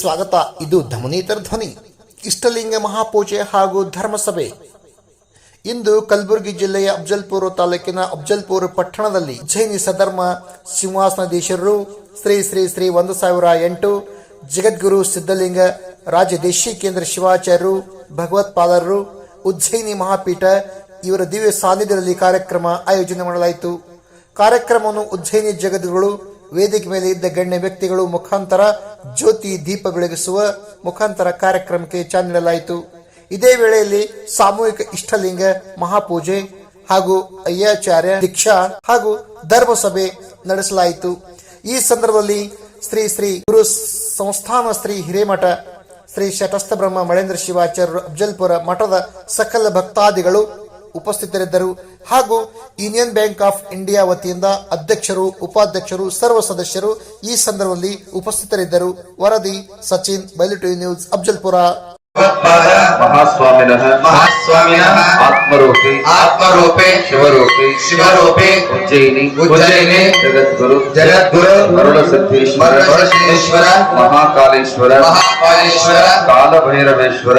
ಸ್ವಾಗತ. ಇದು ಧಮನೀತರ ಧ್ವನಿ. ಇಷ್ಟಲಿಂಗ ಮಹಾಪೂಜೆ ಹಾಗೂ ಧರ್ಮಸಭೆ. ಇಂದು ಕಲಬುರಗಿ ಜಿಲ್ಲೆಯ ಅಫ್ಜಲ್ಪುರ ತಾಲೂಕಿನ ಅಫ್ಜಲ್ಪುರ ಪಟ್ಟಣದಲ್ಲಿ ಜೈನಿ ಸಧರ್ಮ ಸಿಂಹಾಸನಾಧೀಶರು ಶ್ರೀ ಶ್ರೀ ಶ್ರೀ ಒಂದು ಸಾವಿರ ಎಂಟು ಜಗದ್ಗುರು ಸಿದ್ಧಲಿಂಗ ರಾಜದೇಶಿ ದೇಶಿ ಕೇಂದ್ರ ಶಿವಾಚಾರ್ಯರು ಭಗವತ್ಪಾದರರು ಉಜ್ಜಯಿನಿ ಮಹಾಪೀಠ ಇವರ ದಿವ್ಯ ಸಾನ್ನಿಧ್ಯದಲ್ಲಿ ಕಾರ್ಯಕ್ರಮ ಆಯೋಜನೆ ಮಾಡಲಾಯಿತು. ಕಾರ್ಯಕ್ರಮವನ್ನು ಉಜ್ಜಯಿನಿ ಜಗದ್ಗುರು ವೇದಿಕೆ ಮೇಲೆ ಇದ್ದ ಗಣ್ಯ ವ್ಯಕ್ತಿಗಳು ಮುಖಾಂತರ ಜ್ಯೋತಿ ದೀಪ ಬೆಳಗಿಸುವ ಮುಖಾಂತರ ಕಾರ್ಯಕ್ರಮಕ್ಕೆ ಚಾಲನೆ ನೀಡಲಾಯಿತು ಇದೇ ವೇಳೆಯಲ್ಲಿ ಸಾಮೂಹಿಕ ಇಷ್ಟಲಿಂಗ, ಮಹಾಪೂಜೆ ಹಾಗೂ ಅಯ್ಯಾಚಾರ್ಯ ದೀಕ್ಷಾ ಹಾಗೂ ಧರ್ಮಸಭೆ ನಡೆಸಲಾಯಿತು. ಈ ಸಂದರ್ಭದಲ್ಲಿ ಶ್ರೀ ಶ್ರೀ ಗುರು ಸಂಸ್ಥಾನ ಶ್ರೀ ಹಿರೇಮಠ, ಶ್ರೀ ಶಟಸ್ಥ ಬ್ರಹ್ಮ ಮಳೇಂದ್ರ ಶಿವಾಚಾರ್ಯರು ಅಫ್ಜಲ್ಪುರ ಮಠದ ಸಕಲ ಭಕ್ತಾದಿಗಳು ಉಪಸ್ಥಿತರಿದ್ದರು. ಹಾಗೂ ಯೂನಿಯನ್ ಬ್ಯಾಂಕ್ ಆಫ್ ಇಂಡಿಯಾ ವತಿಯಿಂದ ಅಧ್ಯಕ್ಷರು ಉಪಾಧ್ಯಕ್ಷರು ಸರ್ವ ಸದಸ್ಯರು ಈ ಸಂದರ್ಭದಲ್ಲಿ ಉಪಸ್ಥಿತರಿದ್ದರು. ವರದಿ ಸಚಿನ್ ಬೈಲಿಟು ನ್ಯೂಸ್ ಅಫ್ಜಲ್ಪುರ. ಮಹಾಸ್ವಾಮಿನಃ ಮಹಾಸ್ವಾಮಿನಃ ಆತ್ಮರೂಪಿ ಆತ್ಮರೂಪೇ ಶಿವರೂಪಿ ಶಿವರೂಪೇ ಉಜ್ಜಯಿನಿ ಉಜ್ಜಯಿನಿ ಜಗದ್ಗುರು ಜಗದ್ಗುರು ಮರುಳ ಸಿದ್ಧೇಶ್ವರ ವರಸಿದ್ದೇಶ್ವರ ಮಹಾಕಾಲೇಶ್ವರ ಮಹಾಕಾಲೇಶ್ವರ ಕಾಲಭೈರವೇಶ್ವರ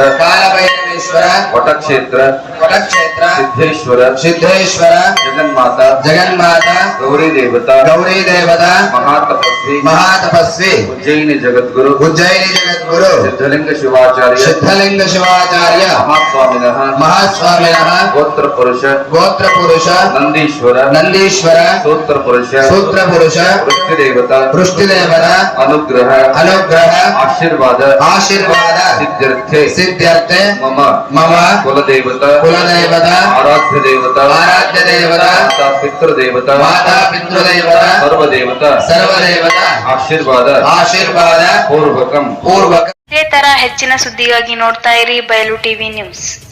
वेंकटेश्वर वटक्षेत्र वटक्षेत्र सिद्धेश्वर सिद्धेश्वर जगन्माता जगन्माता गौरी देवता गौरी देवता महातपस्वी महातपस्वी उज्जैनी जगद्गुरु उज्जैनी जगद्गुरु सिद्धलिंग शिवाचार्य सिद्धलिंग शिवाचार्य महास्वामी महास्वामिनः गोत्र पुरुष गोत्र पुरुष नंदीश्वर नंदीश्वर सूत्र पुरुष सूत्र पुरुष वृष्टि देवता वृष्टि देवता अनुग्रह अनुग्रह आशीर्वाद आशीर्वाद सिद्ध्यर्थे सिद्ध्यर्थे मम ಮಮ. ಕುಲದೇವತ. ಕುಲದೇವತ. ಆರಾಧ್ಯ ದೇವತ ಆರಾಧ್ಯ ದೇವತ ಮಾತಾ ಪಿತೃದೇವತ. ಮಾತಾ ಪಿತೃದೇವತ. ಸರ್ವದೇವತ. ಸರ್ವದೇವತ. ಆಶೀರ್ವಾದ. ಆಶೀರ್ವಾದ. ಪೂರ್ವಕಂ. ಪೂರ್ವಕ. ಇದೇ ತರ ಹೆಚ್ಚಿನ ಸುದ್ದಿಗಾಗಿ ನೋಡ್ತಾ ಇರಿ ಬಯಲು ಟಿವಿ ನ್ಯೂಸ್.